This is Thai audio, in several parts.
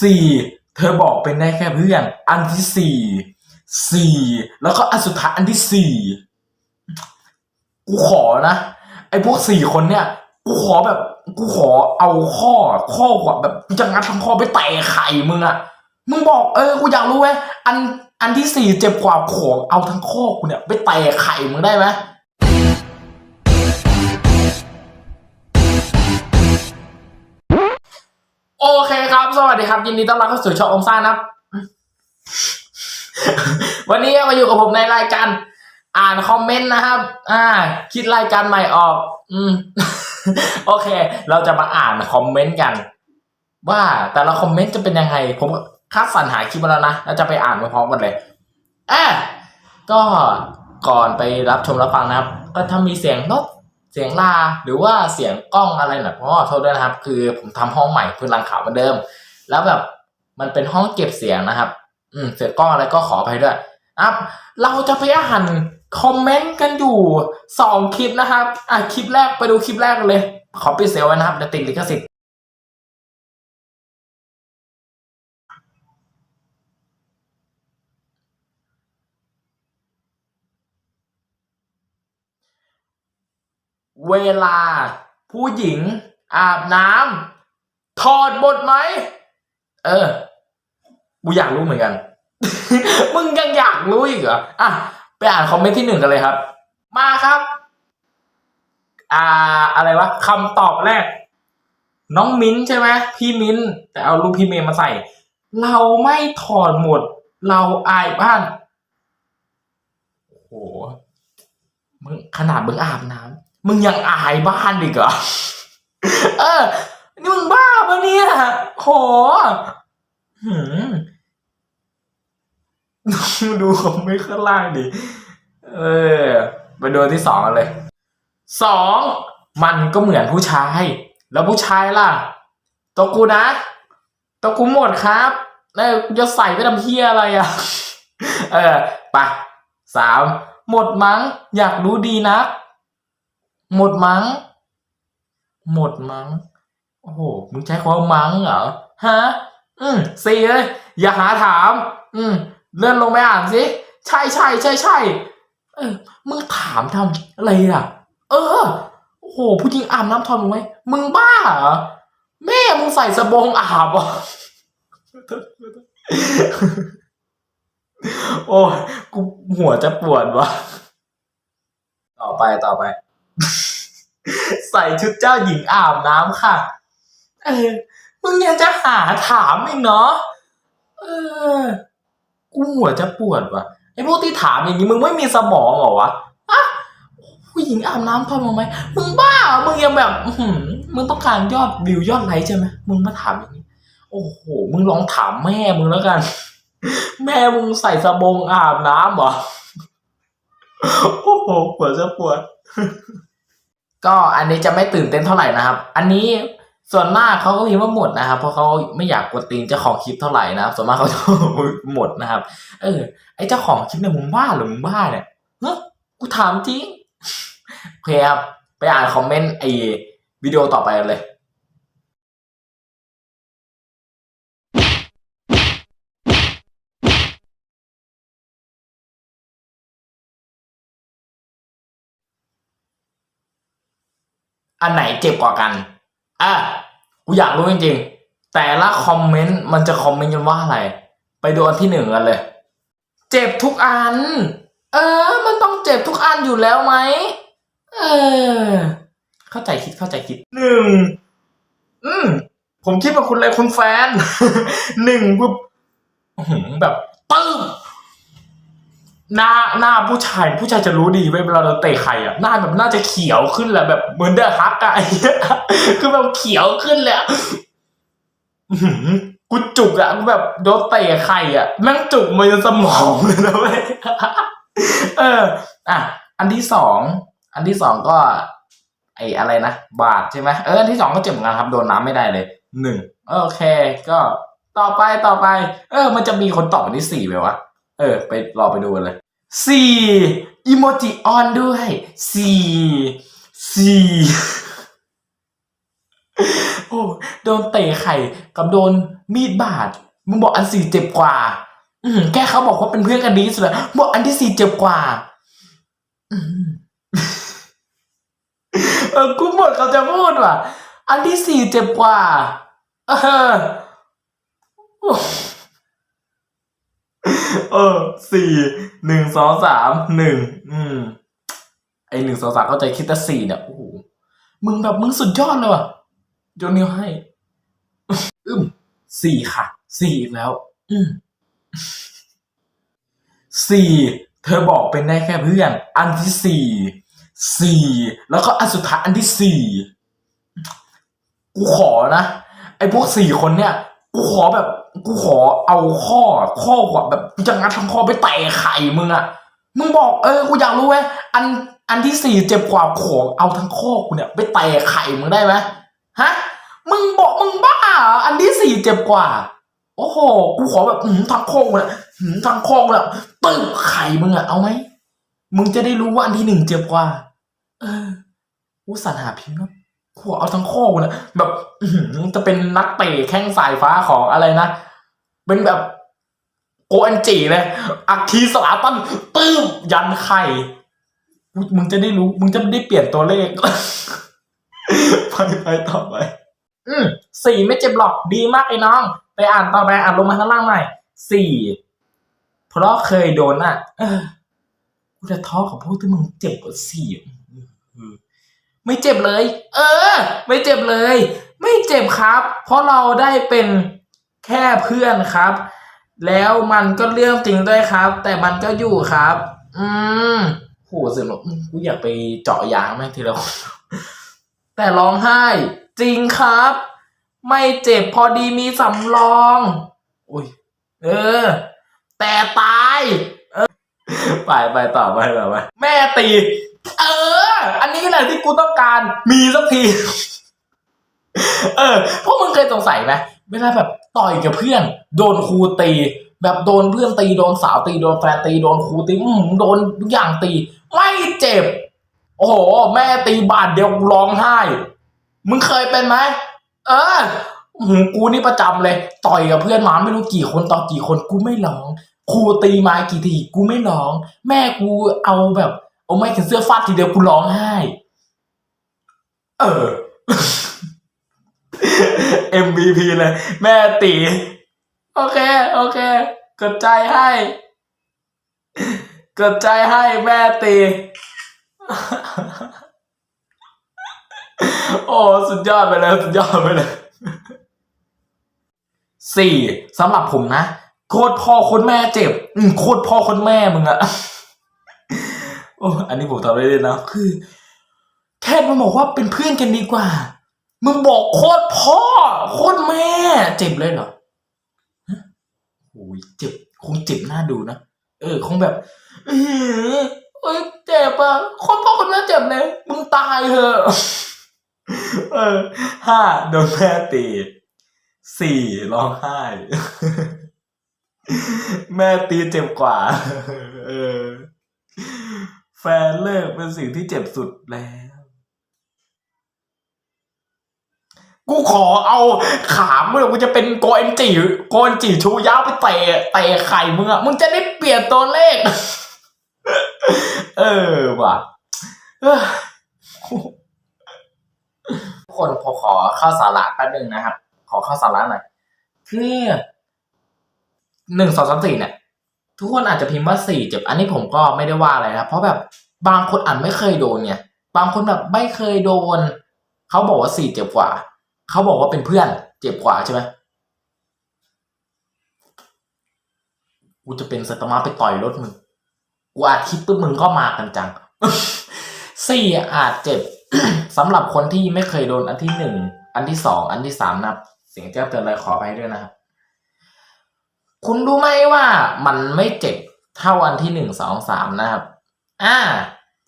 สี่เธอบอกเป็นได้แค่เพื่อน อันที่สี่สี่แล้วก็อันสุดท้ายอันที่สี่กูขอนะ ไอ้พวกสี่คนเนี่ย กูขอแบบ กูขอเอาข้อข้อกว่าแบบกูจะงัดทั้งข้อไปแตะไข่มึงอะมึงบอกเออกูอยากรู้ไว้ยอันอันที่สี่เจ็บกว่าขอเอาทั้งข้อกูเนี่ย ไปแตะไข่มึงได้ไหม โอเคครับ สวัสดีครับ ยินดีต้อนรับเข้าสู่ช่องอมซ่านะครับ วันนี้มาอยู่กับผมในรายการอ่านคอมเมนต์นะครับ อ่า คิดรายการใหม่ออก อืม โอเค เราจะมาอ่านคอมเมนต์กัน ว่าแต่ละคอมเมนต์จะเป็นยังไง ผมคัดสรรหาคลิปมาแล้วนะแล้วจะไปอ่านพร้อมกันเลยอะก็ก่อนไปรับชมรับฟังนะครับ ก็ถ้ามีเสียงรถ เสียงลาหรือว่าเสียงกล้องอะไรหน่อยเพราะโทษด้วยนะครับ คือผมทำห้องใหม่พื้นหลังขาวเหมือนเดิม แล้วแบบมันเป็นห้องเก็บเสียงนะครับ อืมเสียงกล้องอะไรก็ขออภัยด้วยอัพเราจะไปอ่านคอมเมนต์กันอยู่สองคลิปนะครับอะคลิปแรกไปดูคลิปแรกกันเลย ขอปิดเสียงไว้นะครับเดี๋ยวติดลิขสิทธิ์ เวลาผู้หญิงอาบน้ำถอดบทไหม เออ กูอยากรู้เหมือนกัน มึงยังอยากรู้อีกเหรอ อะ ไปอ่านคอมเมนต์ที่หนึ่งกันเลยครับ มาครับ อ่า อะไรวะคำตอบแรก น้องมิ้นใช่ไหมพี่มิ้น แต่เอารูปพี่เมย์มาใส่ เราไม่ถอดหมด เราอายบ้าน โอ้โหมึงขนาดมึงอาบน้ำ มึงยังอายบ้านอีกเหรอเออ นี่มึงบ้าปะเนี่ยโหหืมดูคอมไม่ข้างล่างดิ เออไปดูที่สองกันเลย สอง มันก็เหมือนผู้ชาย แล้วผู้ชายล่ะ ตัวกูนะ ตัวกูหมดครับแล้วกูจะใส่ไปทำเพี้ยอะไรอะ เออ ไปะสาม หมดมั้ง อยากรู้ดีนะ หมดมั้ง หมดมั้ง โอ้โห มึงใช้คำว่ามั้งเหรอ ฮะ อืมสี่เลย อย่าหาถาม อืมเลื่อนลงไปอ่านสิ ใช่ใช่ใช่ใช่เออ มึงถามทำอะไรอะ เออ โอ้โห ผู้หญิงอาบน้ำทอมไหมมึงบ้าเหรอ แม่มึงใส่สบงอาบอะโอ้ยกูหัวจะปวดวะต่อไปต่อไป ใส่ชุดเจ้าหญิงอาบน้ำค่ะ เออ มึงยังจะหาถามอีกเนาะ เออ กูหัวจะปวดวะไอ้พวกที่ถามอย่างนี้มึงไม่มีสมองเหรอวะอะผู้หญิงอาบน้ำทำไหม มึงบ้า มึงยังแบบหมึงต้องการยอดวิวยอดไลค์ใช่ไหมมึงมาถามอย่างนี้ โอ้โห มึงลองถามแม่มึงแล้วกัน แม่มึงใส่สบงอาบน้ำเหรอ โอ้โหปวดจะปวด ก็อันนี้จะไม่ตื่นเต้นเท่าไหร่นะครับ อันนี้ส่วนมากเขาก็พิมพ์ว่าหมดนะครับ เพราะเขาไม่อยากกดตีนเจ้าของคลิปเท่าไหร่นะครับ ส่วนมากเขาจะหมดนะครับ เออ ไอ้เจ้าของคลิปเนี่ยมึงบ้าหรือมึงบ้าเนี่ยเฮ้ยกูถามจริงโอเคครับไปอ่านคอมเมนต์ไอ้วิดีโอต่อไปเลย อันไหนเจ็บกว่ากัน อะ กูอยากรู้จริงๆ แต่ละคอมเมนต์มันจะคอมเมนต์กันว่าอะไร ไปดูอันที่หนึ่งกันเลย เจ็บทุกอัน เออ มันต้องเจ็บทุกอันอยู่แล้วไหม เออ เข้าใจคิดเข้าใจคิดหนึ่ง อืม ผมคิดว่าคุณเลยคุณแฟน หนึ่งปุ๊บแบบตึ้ม หน้าหน้าผู้ชายผู้ชายจะรู้ดีเว้ยเวลาเราเตะใครอะหน้าแบบน่าจะเขียวขึ้นแหละแบบเหมือนเดอะฮักอะไอ้เหี้ยคือแบบเขียวขึ้นเลยอะอื้อหือกูจุกอะกูแบบโดนเตะใครอะแม่งจุกมาจนสมองเลยนะเว้ยเออ อะ อันที่สองอันที่สองก็ ไออะไรนะบาดใช่ไหมเอออันที่สองก็เจ็บเหมือนกันครับโดนน้ำไม่ได้เลยหนึ่งโอเค ก็ต่อไปต่อไป เออ มันจะมีคนตอบอันที่สี่ไหมวะ เออ ไปรอไปดูกันเลยสี่อีโมจิออนด้วยสี่สี่โอ้โดนเตะไข่กับโดนมีดบาดมึงบอกอันสี่เจ็บกว่า อืมแค่เขาบอกว่าเป็นเพื่อนกันดีที่สุดแล้วบอกอันที่สี่เจ็บกว่าอืมเออกูหมดเขาจะพูดว่ะ อันที่สี่เจ็บกว่า เออ เออสี่หนึ่งสองสามหนึ่งอืมไอหนึ่งสองสามเข้าใจคิดแต่สี่เนี่ยโอ้โหมึงแบบมึงสุดยอดเลยว่ะโยนนิ้วให้ อืมสี่ค่ะสี่อีกแล้ว อืมสี่เธอบอกเป็นได้แค่เพื่อน อันที่สี่สี่แล้วก็อันสุดท้ายอันที่สี่กูขอนะไอพวกสี่คนเนี่ย กูขอแบบ กูขอเอาข้อข้อแบบกูจะงัดทั้งข้อไปแตะไข่มึงอะมึงบอกเออกูอยากรู้เว้ยอันอันที่สี่เจ็บกว่าของเอาทั้งข้อกูเนี่ย ไปแตะไข่มึงได้ไหมฮะมึงบอกมึงบ้า อันที่สี่เจ็บกว่า โอ้โหกูขอแบบหืมทั้งข้อกูเนี่ยหืมทั้งข้อกูเนี่ยตึ้งไข่มึงอะเอาไหมมึงจะได้รู้ว่าอันที่หนึ่งเจ็บกว่า เออกูสรรหาพิมพ์นะขวเอาทั้งข้อกูเนี่ยแบบจะเป็นนักเตะแข้งสายฟ้าของอะไรนะ เป็นแบบโกอันจีเลยอักคีสลาตันตื้มยันไข่ มึงจะได้รู้ มึงจะได้เปลี่ยนตัวเลข ไปไปต่อไป อืมสี่ไม่เจ็บหรอกดีมากไอ้น้อง ไปอ่านต่อไปอ่านลงมาข้างล่างหน่อยสี่เพราะเคยโดนอะกูจะท้อกับพวกที่มึงเจ็บกว่าสี่ไม่เจ็บเลย เออ ไม่เจ็บเลย ไม่เจ็บครับ เพราะเราได้เป็น แค่เพื่อนครับ แล้วมันก็เรื่องจริงด้วยครับ แต่มันก็อยู่ครับ อืมโหเสียงแบบอืมกูอยากไปเจาะยางแม่งทีละคนแต่ร้องไห้ จริงครับ ไม่เจ็บพอดีมีสำรองอุ้ยเออ แต่ตายเออไปไปต่อไปต่อไปแม่ตี เออ อันนี้แหละที่กูต้องการมีสักที เออพวกมึงเคยสงสัยไหม เวลาแบบต่อยกับเพื่อน โดนครูตี แบบโดนเพื่อนตีโดนสาวตีโดนแฟนตีโดนครูตีอืมโดนทุกอย่างตี ไม่เจ็บ โอ้โห แม่ตีบาดเดียวร้องไห้ มึงเคยเป็นไหมเออหืมกูนี่ประจำเลย ต่อยกับเพื่อนมาไม่รู้กี่คนต่อกี่คนกูไม่ร้องครูตีมากี่ทีกูไม่ร้อง แม่กูเอาแบบเอาไม้แขนเสื้อฟาดทีเดียวกูร้องไห้ เออ MVP เลย แม่ตี โอเค โอเค กดใจให้ กดใจให้แม่ตี โอ้สุดยอดไปเลยสุดยอดไปเลยสี่สำหรับผมนะโคตรพ่อคตรแม่เจ็บ อืมโคตรพ่อคตรแม่มึงอะโอ้อันนี้ผมทำได้เลยนะคือ แค่มันบอกว่าเป็นเพื่อนกันดีกว่า มึงบอกโคตรพ่อ โคตรแม่ เจ็บเลยเหรอฮะโอ้ยเจ็บ คงเจ็บหน้าดูนะ เออ คงแบบอือเอ้ยเจ็บอะโคตรพ่อโคนแม่เจ็บเลย มึงตายเถอะเออห้าโดนแม่ตีสี่ร้องไห้ แม่ตีเจ็บกว่า เออ แฟนเลิกเป็นสิ่งที่เจ็บสุดแล้ว กูขอเอาขาเมื่อกูจะเป็นโกเอนจิโกเอนจิชูยาวไปเตะเตะไข่มึงอะมึงจะได้เปลี่ยนตัวเลข เออว่ะทุกคนพอขอเข้าสาระแป๊บนึงนะครับ ขอเข้าสาระหน่อยคือหนึ่งสองสามสี่เนี่ย ทุกคนอาจจะพิมพ์ว่าสี่เจ็บ อันนี้ผมก็ไม่ได้ว่าอะไรนะเพราะแบบบางคนอ่านไม่เคยโดนเนี่ย บางคนแบบไม่เคยโดน เขาบอกว่าสี่เจ็บกว่า เขาบอกว่าเป็นเพื่อนเจ็บกว่าใช่ไหมกูจะเป็นสัตว์มาไปต่อยรถมึงกูอาจคิดปุ๊บมึงก็มากันจังสี่อาจเจ็บสำหรับคนที่ไม่เคยโดนอันที่หนึ่งอันที่สองอันที่สามนะครับเสียงแจ้งเตือนอะไรขอไปด้วยนะครับคุณรู้ไหมว่ามันไม่เจ็บเท่าอันที่หนึ่งสองสามนะครับ อ่า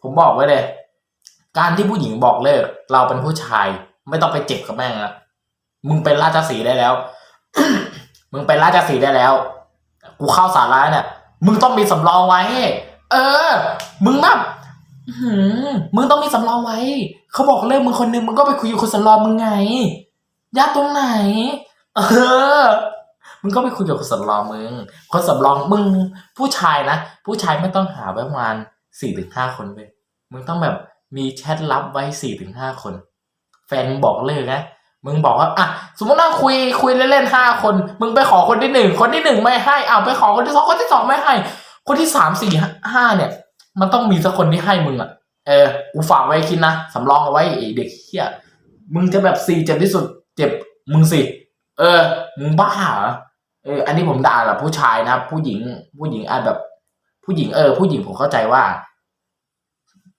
ผมบอกไว้เลย การที่ผู้หญิงบอกเลิก เราเป็นผู้ชาย ไม่ต้องไปเจ็บกับแม่งละมึงเป็นราชสีได้แล้ว มึงเป็นราชสีได้แล้ว กูเข้าสาระเนี่ย มึงต้องมีสำรองไว้ เออ มึงแบบมึงต้องมีสำรองไว้ เขาบอกเลิกมึงคนนึงมึงก็ไปคุยกับคนสำรองมึงไงญาติตรงไหน เออ มึงก็ไปคุยกับคนสำรองมึง คนสำรองมึง ผู้ชายนะ ผู้ชายไม่ต้องหาไว้ประมาณสี่ถึงห้าคนเลย มึงต้องแบบมีแชทลับไว้สี่ถึงห้าคน แฟนบอกเลิกนะมึงบอกว่าอะสมมติว่าคุยคุยเล่นๆห้าคน มึงไปขอคนที่หนึ่งคนที่หนึ่งไม่ให้อ้าวไปขอคนที่สองคนที่สองไม่ให้ คนที่สามสี่ห้าเนี่ย มันต้องมีสักคนที่ให้มึงอะเออกูฝากไว้คิดนะสำรองเอาไว้เด็กเฮียมึงจะแบบสี่เจ็บที่สุด เจ็บมึงสิเออมึงบ้าเหรอเอออันนี้ผมด่าแบบผู้ชายนะครับ ผู้หญิง ผู้หญิงอาจแบบ ผู้หญิงเออ ผู้หญิงผมเข้าใจว่า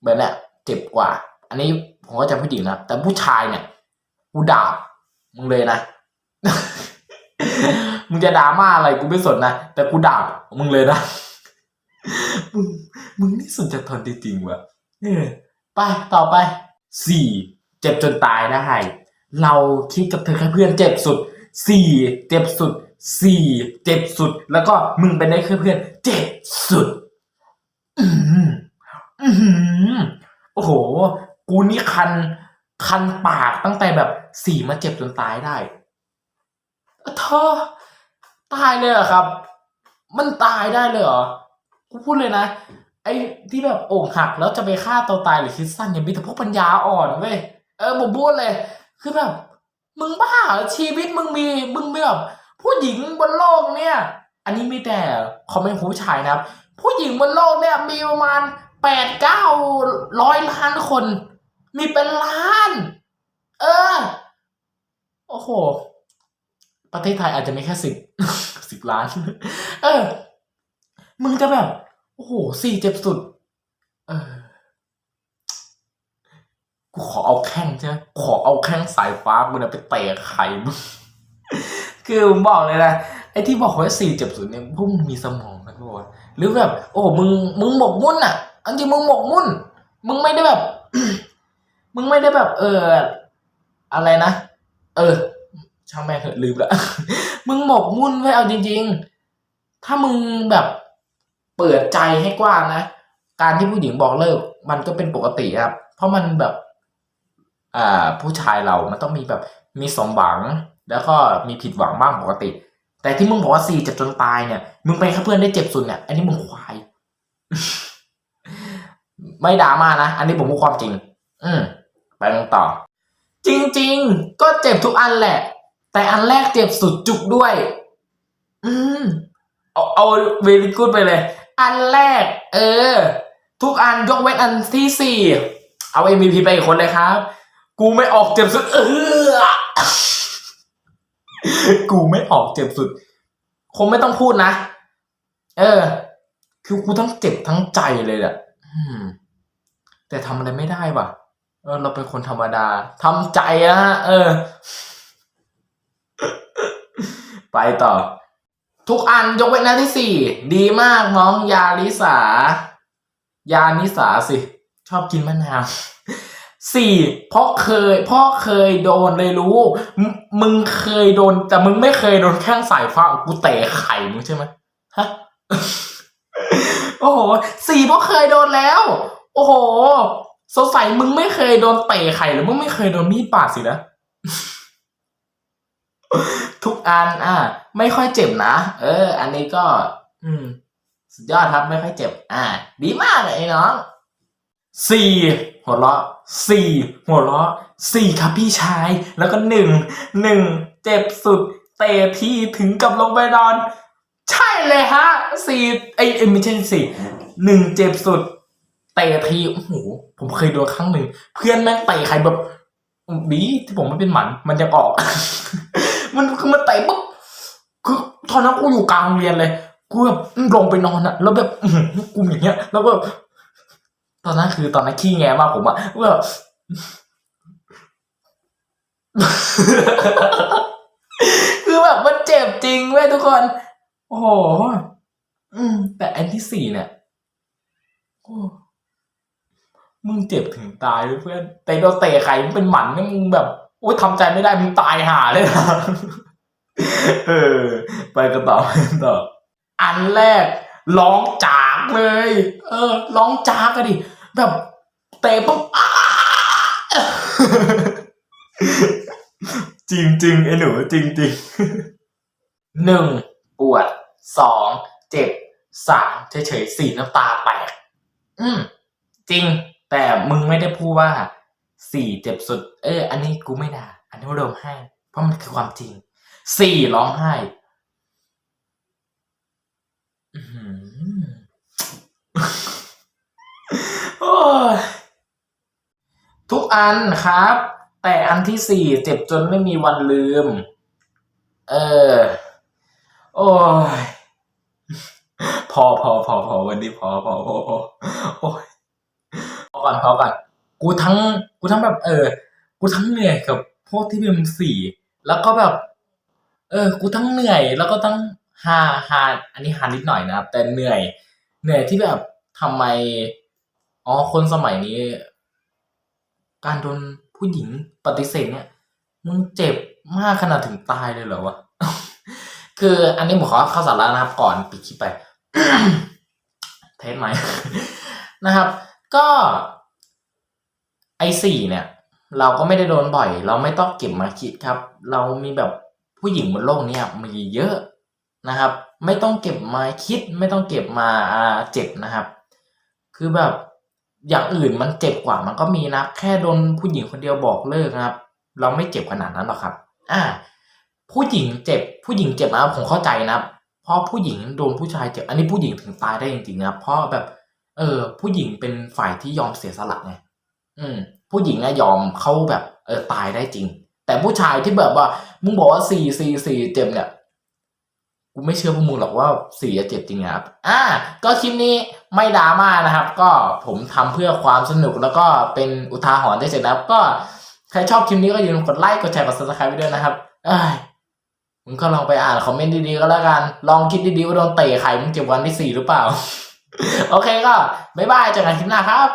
แบบเนี้ยเจ็บกว่า อันนี้ผมเข้าใจผู้หญิงนะแต่ผู้ชายเนี่ยกูด่ามึงเลยนะมึงจะด่ามาอะไรกูไม่สนนะแต่กูด่ามึงเลยนะมึงมึงนี่สุดจะทนจริงๆว่ะไปต่อไปสี่เจ็บจนตายนะได้เราคิดกับเธอแค่เพื่อนเจ็บสุดสี่เจ็บสุดสี่เจ็บสุด แล้วก็มึงเป็นได้แค่เพื่อนเจ็บสุด อืมอืมโอ้โห กูนี่คันคันปากตั้งแต่แบบสี่มาเจ็บจนตายได้เธอตายเลยเหรอครับ มันตายได้เลยเหรอ กูพูดเลยนะ ไอ้ที่แบบอกหักแล้วจะไปฆ่าตัวตายหรือคิดสั้นเนี่ยมีแต่พวกปัญญาอ่อนเว้ย เออผมพูดเลย คือแบบ มึงบ้าเหรอชีวิตมึงมี มึงมแบบผู้หญิงบนโลกเนี่ย อันนี้มีแต่คอมเมนต์ผู้ชายนะครับ ผู้หญิงบนโลกเนี่ยมีประมาณแปดเก้าร้อยล้านคน มีเป็นล้าน เออ โอ้โห ประเทศไทยอาจจะมีแค่สิบสิบล้าน เออ มึงจะแบบ โอ้โหสี่เจ็บสุด เออ กูขอเอาแข้งใช่ไหมขอเอาแข้งสายฟ้ากูนี่ยไปเตะไข่มึงคือผมบอกเลยนะไอ้ที่บอกว่าสี่เจ็บสุดเนี่ยพวกมึงมีสมองกันปะวะหรือแบบ โอ้มึงมึงหมกมุ่นอะ อันจริงมึงหมกมุ่น มึงไม่ได้แบบ มึงไม่ได้แบบเออ อะไรนะ เออ ช่างแม่งเถอะลืมละมึงหมกมุ่นไว้เอาจริง ๆ ถ้ามึงแบบเปิดใจให้กว้างนะ การที่ผู้หญิงบอกเลิก มันก็เป็นปกติครับ เพราะมันแบบ อ่า ผู้ชายเรามันต้องมีแบบมีสมหวัง แล้วก็มีผิดหวังบ้างปกติ แต่ที่มึงบอกว่าสี่เจ็บจนตายเนี่ย มึงไปค่เพื่อนได้เจ็บสุดเนี่ย อันนี้มึงควาย ไม่ด่ามานะ อันนี้ผมพูดความจริง อืม ไปกันต่อ จริงๆ ก็เจ็บทุกอันแหละ แต่อันแรกเจ็บสุดจุกด้วย อืม เอาเอาเวลิกูดไปเลย อันแรก เออ ทุกอันยกเว้นอันที่สี่เอา MVP ไปอีกคนเลยครับ กูไม่ออกเจ็บสุด เออกูไม่ออกเจ็บสุด คงไม่ต้องพูดนะ เออ คือกูต้องเจ็บทั้งใจเลยแหละแต่ทำอะไรไม่ได้ว่ะ เราเป็นคนธรรมดาทำใจอะเออ ไปต่อ ทุกอันยกเว้นอันที่สี่ดีมากน้องยาลิสายานิสาสิ ชอบกินมะนาวสี่พราะเคย พ่อเคยโดนเลยรู้ มึงเคยโดน แต่มึงไม่เคยโดนแข้งสายฟ้ากูเตะไข่มึงใช่ไหมฮะโอ้โหสี่พราะเคยโดนแล้ว โอ้โห สงสัยมึงไม่เคยโดนเตะไข่หรือมึงไม่เคยโดนมีดบาดสินะ ทุกอันอะ ไม่ค่อยเจ็บนะ เออ อันนี้ก็ อืม สุดยอดครับไม่ค่อยเจ็บ อ่า ดีมากเลยไอ้น้องสี่หัวเราะสี่หัวเราะสี่ครับพี่ชาย แล้วก็หนึ่งหนึ่งเจ็บสุด เตะที่ถึงกับลงไปนอน ใช่เลยฮะสี่ไอ้ยไม่ใช่สี่หนึ่งเจ็บสุด เตะทีโอ้โหผมเคยโดนครั้งหนึ่งเพื่อนแม่งเตะใครแบบดีที่ผมไม่เป็นหมัน มันจะออก มันคือมันเตะปุ๊บคือตอนนั้นกูอยู่กลางโรงเรียนเลยกูแบบลงไปนอนอะแล้วแบบอื้อหือกูอย่างเงี้ย แล้วก็ ตอนนั้นคือตอนนั้นขี้แงมากผมอะแบบคือแบบมันเจ็บจริงเว้ยทุกคน โอ้โหแต่อันที่สี่เนี่ยโอ้ มึงเจ็บถึงตายเลยเพื่อนแต่โดนเตะไข่มึงเป็นหมันนี่มึงแบบโอ้ยทำใจไม่ได้มึงตายห่าเลยนะเออ ไปกันต่อไปกันต่ออันแรกร้องจากเลย เออร้องจากอะดิแบบเตะปุ๊บจริงจริงไอ้หนูจริงจริงหนึ่งปวดสองเจ็บสามเฉยๆสี่น้ำตาแตกอืมจริง แต่มึงไม่ได้พูดว่าสี่เจ็บสุด เออ อันนี้กูไม่ด่า อันนี้ร้องไห้ เพราะมันคือความจริงสี่ร้องไห้ทุกอันครับ แต่อันที่สี่เจ็บจนไม่มีวันลืม เออ โอ้ย พอพอพอพอวันนี้พอพอพอพอโอ้ยพอ ก่อนพอก่อนกูทั้งกูทั้งแบบ เออ กูทั้งเหนื่อยกับพวกที่เป็นสี่แล้วก็แบบ เออ กูทั้งเหนื่อย แล้วก็ทั้งฮาฮาอันนี้ฮานิดหน่อยนะครับ แต่เหนื่อย เหนื่อยที่แบบทำไมอ๋อคนสมัยนี้ การโดนผู้หญิงปฏิเสธเนี่ยมึงเจ็บมากขนาดถึงตายเลยเหรอวะคืออันนี้ผมขอเข้าสาระนะครับ ก่อนปิดคลิปไป เทสไหมนะครับ ก็ สี่เนี่ย เราก็ไม่ได้โดนบ่อย เราไม่ต้องเก็บมาคิดครับ เรามีแบบผู้หญิงบนโลกนี้มีเยอะนะครับ ไม่ต้องเก็บมาคิด ไม่ต้องเก็บมาเจ็บนะครับ คือแบบอย่างอื่นมันเจ็บกว่ามันก็มีนะ แค่โดนผู้หญิงคนเดียวบอกเลิกนะครับ เราไม่เจ็บขนาดนั้นหรอกครับ อ่า ผู้หญิงเจ็บ ผู้หญิงเจ็บนะผมเข้าใจนะครับ เพราะผู้หญิงโดนผู้ชายเจ็บ อันนี้ผู้หญิงถึงตายได้จริงๆนะครับ เพราะแบบ เออ ผู้หญิงเป็นฝ่ายที่ยอมเสียสละไง อืม ผู้หญิงอะยอมเขาแบบเออตายได้จริง แต่ผู้ชายที่แบบว่า มึงบอกว่าสี่สี่สี่เจ็บเนี่ยกูไม่เชื่อพวกมึงหรอกว่าสี่จะเจ็บจริงนะครับ อ่า ก็คลิปนี้ไม่ดราม่านะครับ ก็ผมทำเพื่อความสนุกแล้วก็เป็นอุทาหรณ์ได้เสร็จนะครับก็ใครชอบคลิปนี้ก็อย่าลืมกดไลค์กดแชร์กด subscribe ไปด้วยนะครับเอ้ยมึงก็ลองไปอ่านคอมเมนต์ดีๆก็แล้วกัน ลองคิดดีๆว่าโดนเตะใครมึงเจ็บวันที่สี่หรือเปล่า โอเคก็บ๊ายบายเจอกันคลิปหน้าครับ